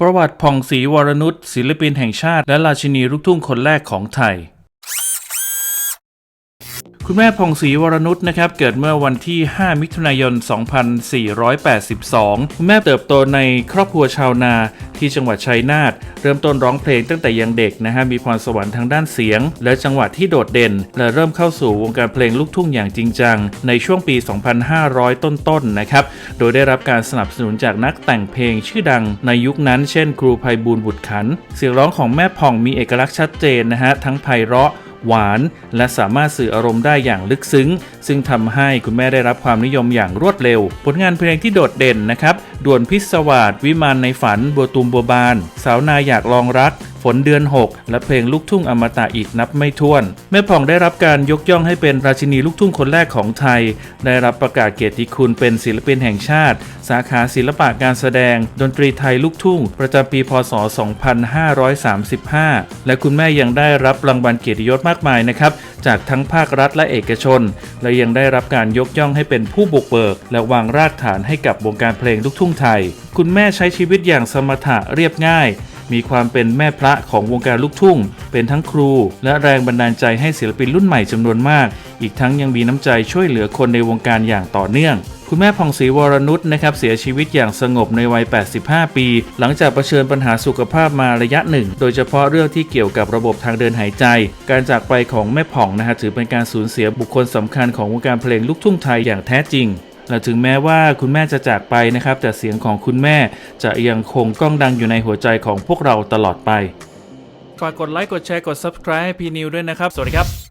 ประวัติผ่องศรีวรนุชศิลปินแห่งชาติ และราชินีลูกทุ่งคนแรกของไทย คุณแม่ผ่องศรีวรนุชนะครับเกิดเมื่อวันที่ 5 มิถุนายน 2482 คุณแม่เติบโตในครอบครัวชาวนาที่จังหวัดชัยนาทเริ่มต้นร้องเพลงตั้งแต่ยังเด็กนะฮะมีพรสวรรค์ทางด้านเสียง และจังหวะที่โดดเด่น และเริ่มเข้าสู่วงการเพลงลูกทุ่งอย่างจริงจัง ในช่วงปี 2500 ต้นๆนะครับโดยได้รับการสนับสนุนจากนักแต่งเพลงชื่อดังในยุคนั้นเช่น ครูไพบูลบุตรขัน เสียงร้องของแม่ผ่องมีเอกลักษณ์ชัดเจนนะฮะทั้งไพเราะ หวาน และสามารถสื่ออารมณ์ได้อย่างลึกซึ้ง ซึ่งทำให้คุณแม่ได้รับความนิยมอย่างรวดเร็ว ผลงานเพลงที่โดดเด่นนะครับด่วนพิศวาสวิมานในฝัน บัวตุมบัวบาน สาวนาอยากลองรัก ฝนเดือน 6 และเพลงลูกทุ่งอมตะอีกนับไม่ถ้วน แม่ผ่องได้รับการยกย่องให้เป็นราชินีลูกทุ่งคนแรกของไทย ได้รับประกาศเกียรติคุณเป็นศิลปินแห่งชาติ สาขาศิลปะการแสดง ดนตรีไทยลูกทุ่ง ประจำปีพศ 2535 และคุณแม่ยังได้รับรางวัลเกียรติยศมากมายนะครับจากทั้งภาครัฐและเอกชน และยังได้รับการยกย่องให้เป็นผู้บุกเบิก และวางรากฐานให้กับวงการเพลงลูกทุ่งไทย คุณแม่ใช้ชีวิตอย่างสมถะเรียบง่าย มีความเป็นแม่พระของวงการลูกทุ่ง เป็นทั้งครู และแรงบันดาลใจให้ศิลปินรุ่นใหม่จำนวนมาก อีกทั้งยังมีน้ำใจช่วยเหลือคนในวงการอย่างต่อเนื่องคุณแม่ผ่องศรีวรนุชนะครับเสียชีวิตอย่างสงบในวัย 85 ปี หลังจากเผชิญปัญหาสุขภาพมาระยะหนึ่ง โดยเฉพาะเรื่องที่เกี่ยวกับระบบทางเดินหายใจ การจากไปของแม่ผ่องนะฮะถือเป็นการสูญเสียบุคคลสำคัญของวงการเพลงลูกทุ่งไทยอย่างแท้จริง และถึงแม้ว่าคุณแม่จะจากไปนะครับ แต่เสียงของคุณแม่จะยังคงก้องดังอยู่ในหัวใจของพวกเราตลอดไป ฝากกดไลค์ กดแชร์ กด subscribe ให้พีนิวด้วยนะครับ สวัสดีครับ